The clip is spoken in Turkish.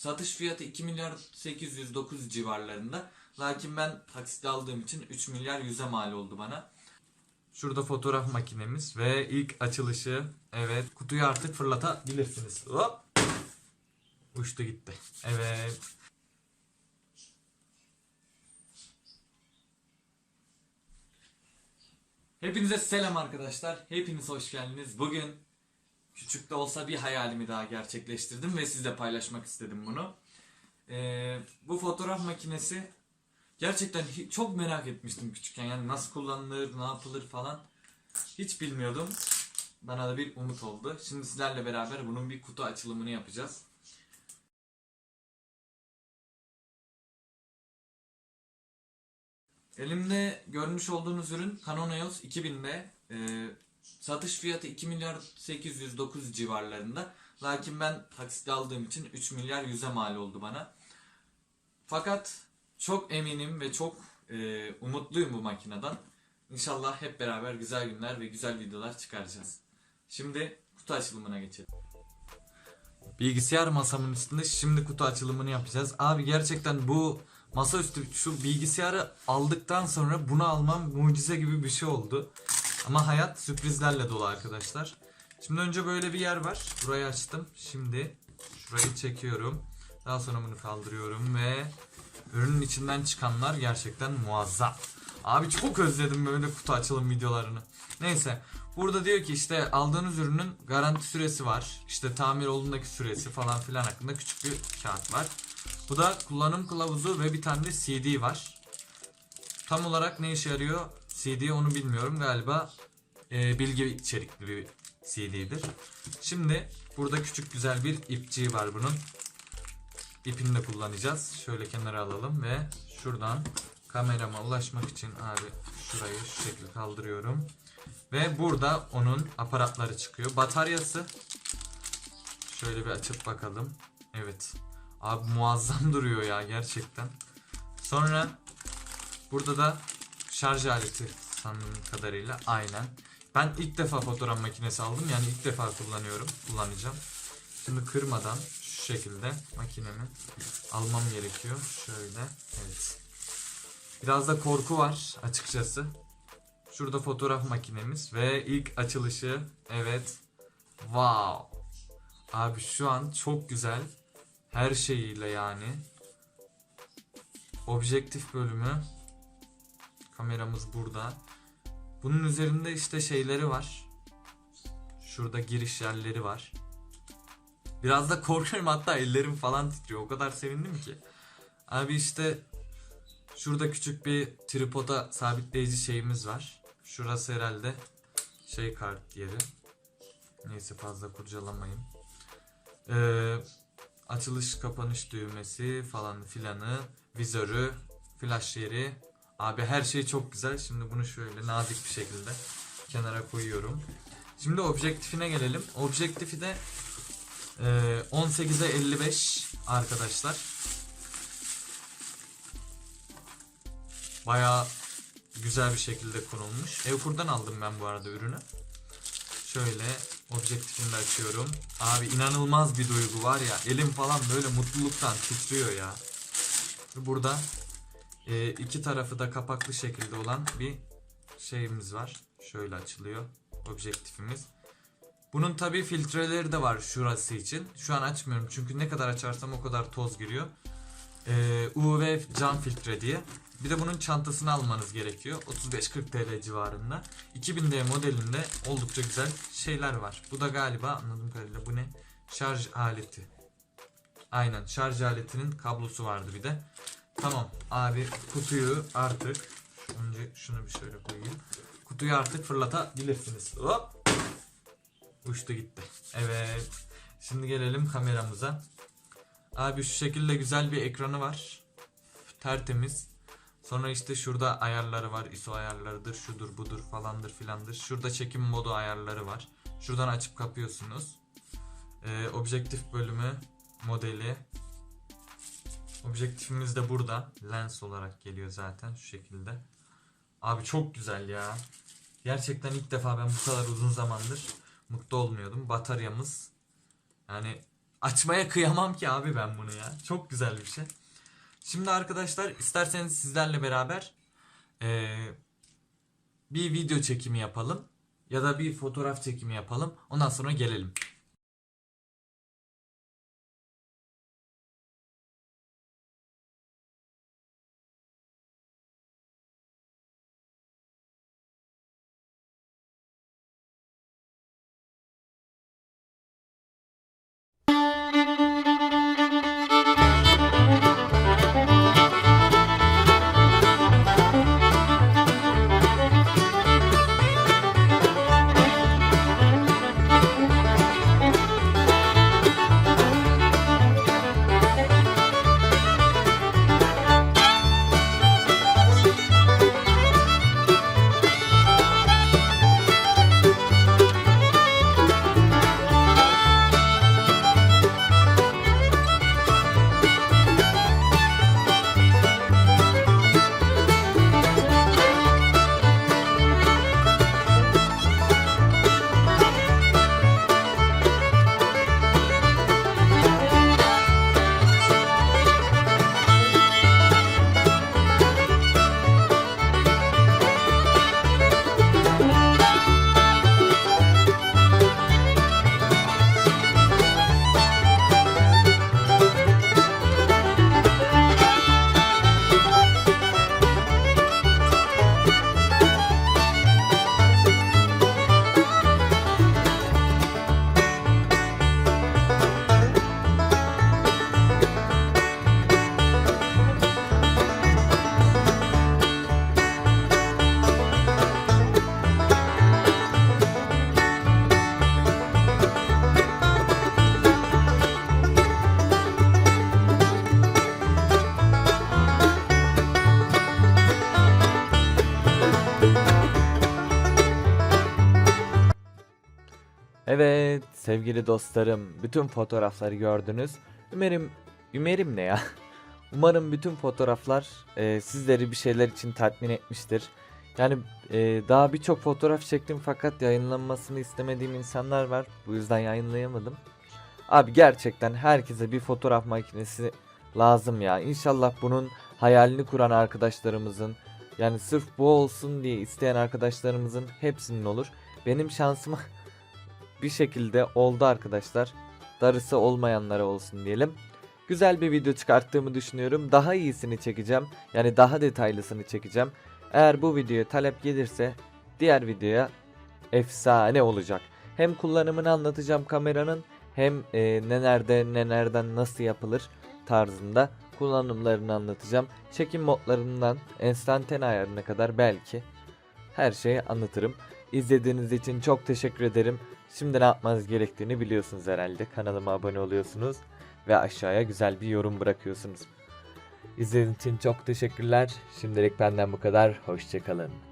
Satış fiyatı 2 milyar 809 civarlarında. Lakin ben taksitle aldığım için 3 milyar 100'e mal oldu bana. Şurada fotoğraf makinemiz ve ilk açılışı. Evet kutuyu artık fırlatabilirsiniz. Hop. Uçtu gitti. Evet. Hepinize selam arkadaşlar. Hepiniz hoş geldiniz. Bugün küçük de olsa bir hayalimi daha gerçekleştirdim ve sizle paylaşmak istedim bunu. Ee, bu fotoğraf makinesi gerçekten çok merak etmiştim küçükken. Yani nasıl kullanılır, ne yapılır falan. Hiç bilmiyordum. Bana da bir umut oldu. Şimdi sizlerle beraber bunun bir kutu açılımını yapacağız. Elimde görmüş olduğunuz ürün Canon EOS 2000'de e, satış fiyatı 2 milyar 809 civarlarında. Lakin ben taksitle aldığım için 3 milyar 100'e mal oldu bana. Fakat çok eminim ve çok e, umutluyum bu makineden. İnşallah hep beraber güzel günler ve güzel videolar çıkaracağız. Şimdi kutu açılımına geçelim. Bilgisayar masamın üstünde şimdi kutu açılımını yapacağız. Abi gerçekten bu masaüstü şu bilgisayarı aldıktan sonra bunu almam mucize gibi bir şey oldu. Ama hayat sürprizlerle dolu arkadaşlar. Şimdi önce böyle bir yer var. Burayı açtım. Şimdi şurayı çekiyorum. Daha sonra bunu kaldırıyorum ve ürünün içinden çıkanlar gerçekten muazzam. Abi çok özledim böyle kutu açılım videolarını. Neyse. Burada diyor ki işte aldığınız ürünün garanti süresi var. İşte tamir olduğundaki süresi falan filan hakkında küçük bir kağıt var. Bu da kullanım kılavuzu ve bir tane de CD var. Tam olarak ne işe yarıyor CD onu bilmiyorum. Galiba e, bilgi içerikli bir CD'dir. Şimdi burada küçük güzel bir ipçiği var bunun. İpini de kullanacağız. Şöyle kenara alalım ve şuradan kamerama ulaşmak için abi şurayı şu şekilde kaldırıyorum. Ve burada onun aparatları çıkıyor. Bataryası şöyle bir açıp bakalım. Evet. Abi muazzam duruyor ya gerçekten. Sonra burada da şarj aleti sanırım kadarıyla aynen. Ben ilk defa fotoğraf makinesi aldım yani ilk defa kullanıyorum. Kullanacağım. Şimdi kırmadan şu şekilde makinemi almam gerekiyor. Şöyle evet. Biraz da korku var açıkçası. Şurada fotoğraf makinemiz ve ilk açılışı evet. Wow. Abi şu an çok güzel. Her şeyiyle yani. Objektif bölümü. Kameramız burada. Bunun üzerinde işte şeyleri var. Şurada giriş yerleri var. Biraz da korkuyorum hatta ellerim falan titriyor. O kadar sevindim ki. Abi işte şurada küçük bir tripoda sabitleyici şeyimiz var. Şurası herhalde şey kart yeri. Neyse fazla kurcalamayın. Ee, açılış kapanış düğmesi falan filanı, vizörü, flash yeri. Abi her şey çok güzel. Şimdi bunu şöyle nazik bir şekilde kenara koyuyorum. Şimdi objektifine gelelim. Objektifi de e, 18'e 55 arkadaşlar. Baya güzel bir şekilde konulmuş. Evkur'dan aldım ben bu arada ürünü. Şöyle objektifini açıyorum. Abi inanılmaz bir duygu var ya. Elim falan böyle mutluluktan titriyor ya. Burada e, iki tarafı da kapaklı şekilde olan bir şeyimiz var. Şöyle açılıyor objektifimiz. Bunun tabi filtreleri de var şurası için. Şu an açmıyorum çünkü ne kadar açarsam o kadar toz giriyor. Ee, UV cam filtre diye. Bir de bunun çantasını almanız gerekiyor. 35-40 TL civarında. 2000D modelinde oldukça güzel şeyler var. Bu da galiba anladığım kadarıyla bu ne? Şarj aleti. Aynen şarj aletinin kablosu vardı bir de. Tamam abi kutuyu artık önce şunu bir şöyle koyayım. Kutuyu artık fırlatabilirsiniz. Hop. Uçtu gitti. Evet. Şimdi gelelim kameramıza. Abi şu şekilde güzel bir ekranı var. Tertemiz. Sonra işte şurada ayarları var. ISO ayarlarıdır, şudur budur falandır filandır. Şurada çekim modu ayarları var. Şuradan açıp kapıyorsunuz. Ee, objektif bölümü, modeli. Objektifimiz de burada. Lens olarak geliyor zaten şu şekilde. Abi çok güzel ya. Gerçekten ilk defa ben bu kadar uzun zamandır mutlu olmuyordum. Bataryamız yani Açmaya kıyamam ki abi ben bunu ya. Çok güzel bir şey. Şimdi arkadaşlar isterseniz sizlerle beraber eee, bir video çekimi yapalım. Ya da bir fotoğraf çekimi yapalım. Ondan sonra gelelim. Evet sevgili dostlarım bütün fotoğrafları gördünüz. Umarım Umarım ne ya? Umarım bütün fotoğraflar e, sizleri bir şeyler için tatmin etmiştir. Yani e, daha birçok fotoğraf çektim fakat yayınlanmasını istemediğim insanlar var. Bu yüzden yayınlayamadım. Abi gerçekten herkese bir fotoğraf makinesi lazım ya. İnşallah bunun hayalini kuran arkadaşlarımızın yani sırf bu olsun diye isteyen arkadaşlarımızın hepsinin olur. Benim şansıma bir şekilde oldu arkadaşlar. Darısı olmayanlara olsun diyelim. Güzel bir video çıkarttığımı düşünüyorum. Daha iyisini çekeceğim. Yani daha detaylısını çekeceğim. Eğer bu videoya talep gelirse diğer videoya efsane olacak. Hem kullanımını anlatacağım kameranın hem e, ne nerede ne nereden nasıl yapılır tarzında kullanımlarını anlatacağım. Çekim modlarından enstantane ayarına kadar belki her şeyi anlatırım. İzlediğiniz için çok teşekkür ederim. Şimdi ne yapmanız gerektiğini biliyorsunuz herhalde. Kanalıma abone oluyorsunuz ve aşağıya güzel bir yorum bırakıyorsunuz. İzlediğiniz için çok teşekkürler. Şimdilik benden bu kadar. Hoşçakalın.